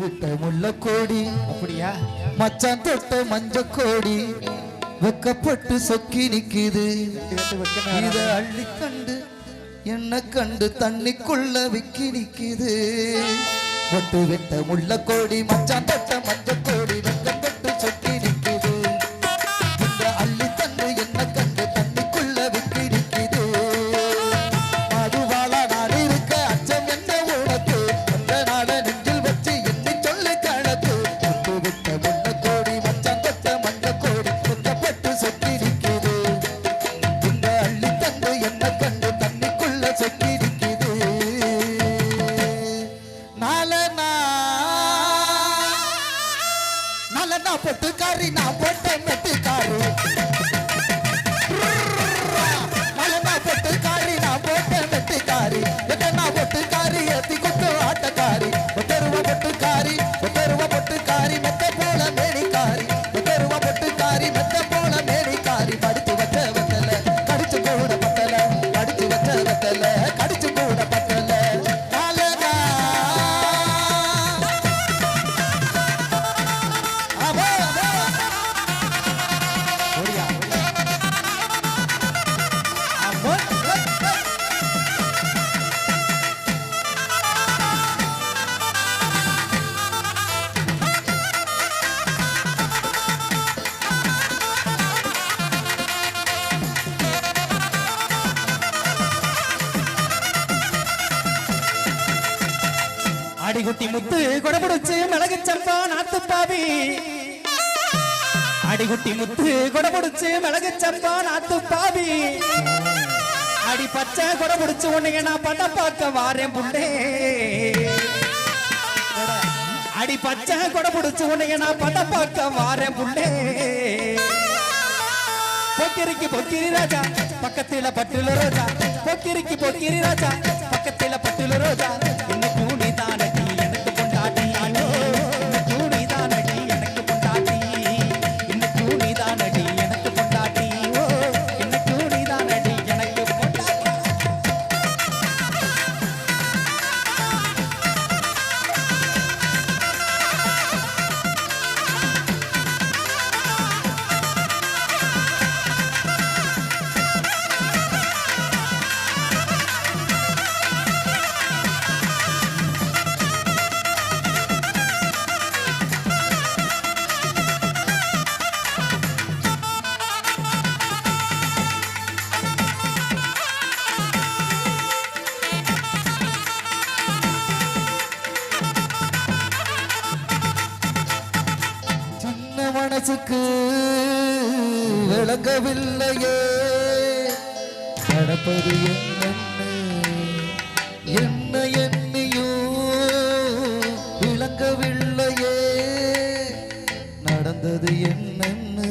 விட்ட முள்ள கோடி. அப்படியா? மச்சான் தொட்ட மஞ்ச கோடி. வெக்கப்பட்டு சொக்கி நிக்குது. இத. அள்ளி கண்டு என்ன கண்டு தண்ணிக்குள்ள விக்கி நிக்குது. ஒட்டு விட்ட முள்ள கோடி மச்சான் தொட்ட மஞ்ச கோடி அடிகுட்டி முத்து கொடபுடிச்சு மிளகு சம்பா நாத்து பாவி அடிகுட்டி முத்து கொடபுடிச்சு மிளகு சம்பா நாத்து பாவி அடி பச்சை கொடபுடிச்சு உன்னைய நான் பட பார்க்க வாரேன் புண்டே அடி பச்சை கொடபுடிச்சு உன்னைய நான் பட பார்க்க வாரேன் புண்டே பொக்கிரிக்கு பொக்கிரி ராஜா பக்கத்தில பட்டுல ரோஜா. பொக்கிரிக்கு பொக்கிரி ராஜா பக்கத்தில பட்டுல ரோஜா. இன்னைக்கு நீ தானே? மனசுக்கு விளங்கவில்லையே நடப்பது என்னன்னு என்ன எண்ணியோ விளங்கவில்லையே நடந்தது என்னன்னு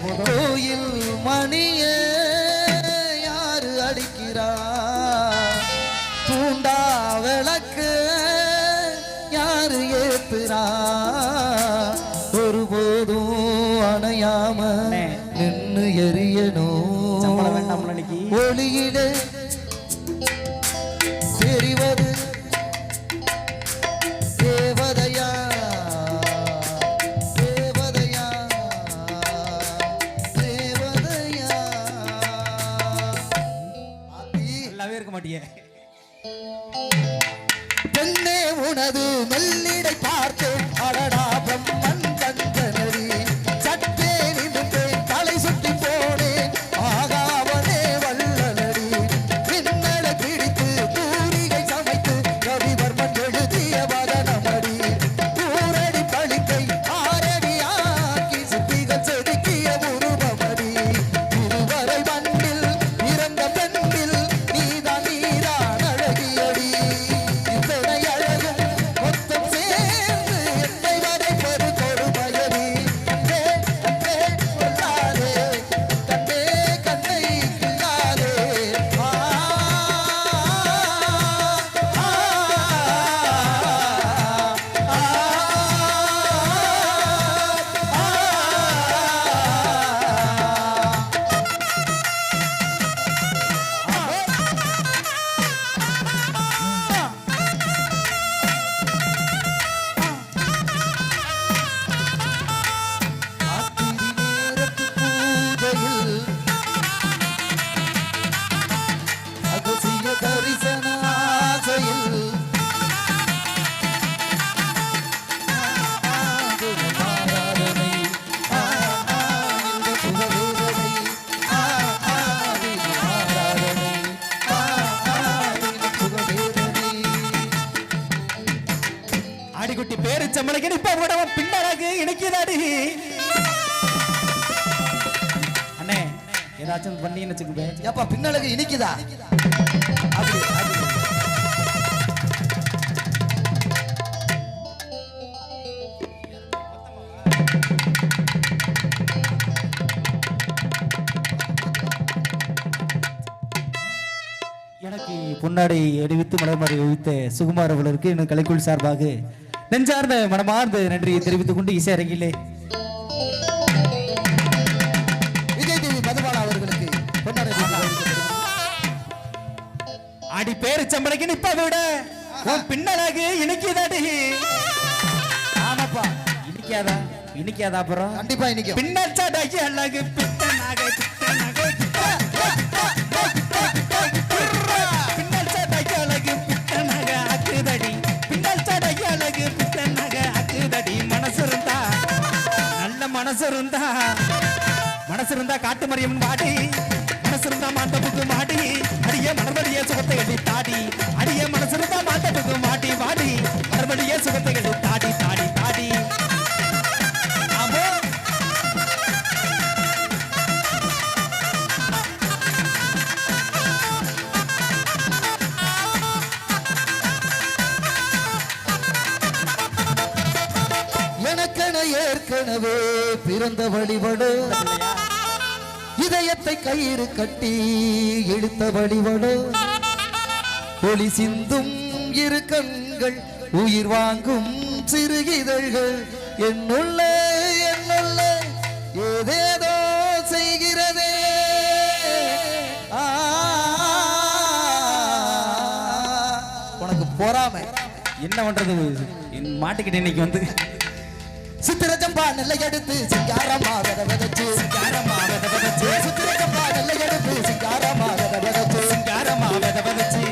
கோயில் மணிய யாரு அடிக்கிறா தூண்டா விளக்கு யாரு ஏத்துறா? அண்ணே. நின்னு எரியணும்? ஒளியிலே தெரிவது தேவதையா தேவதையா தேவதையா ஆத்தி. நல்லாவே இருக்க மாட்டியே பெண்ணே உனது மெல்லிடை அடிக்குட்டி பேரு சம்பளைக்கு இப்ப விடவன் பின்னழகு இணைக்குதாடி அண்ணே ஏதாச்சும் பண்ணீங்கன்னு வச்சுக்கோங்க ஏப்பா பின்னழகு இனிக்குதா? அப்படி. எனக்கு பொன்னாடை அணிவித்து மலர்மாரி அணிவித்த சுகுமார் அவர்களுக்கு எனது கலைக்குள் சார்பாக நெஞ்சார்ந்த மனமார்ந்த நன்றியை தெரிவித்துக் கொண்டு இசை அரங்கிலே விஜய் டிவி மதுபாலா அவர்களுக்கு. அடி பேரு சம்பளைக்கு நிப்ப விட உன் பின்னழகு இனிக்குதாடி ஆமாப்பா இனிக்காதா இனிக்காதா அப்புறம் கண்டிப்பா இனிக்கும். பின்னச்சடகி அழகு பித்தனாக பித்தனாக பின்னல் மனசு இருந்தா மனசு இருந்தா காட்டு மரியம் பாடி மனசு இருந்தா மாட்டப்புக்கு மாடி அடியே மனதடியே சுகத்தை எடி தாடி அடியே மனசு இருந்தா மாட்டப்புக்கு பிறந்த வழிபடு இதயத்தை கயிறு கட்டி இழுத்த வழிபடு ஒளி சிந்தும் இரு கண்கள் உயிர் வாங்கும் சிறுகிதழ்கள் என்னுள்ள என்னுள்ள ஏதேதோ செய்கிறதே ஆ, உனக்கு பொறாமை என்ன பண்றது என் இன்னைக்கு வந்து சித்திரஜம்பா நெல்லை எடுத்து சிங்காரமா வித விதைச்சு சிங்காரமா வித விதைச்சு. சித்திரஜம்பா நெல்லை எடுத்து சிங்காரமா வித விதைச்சு சிங்காரமா வித விதைச்சு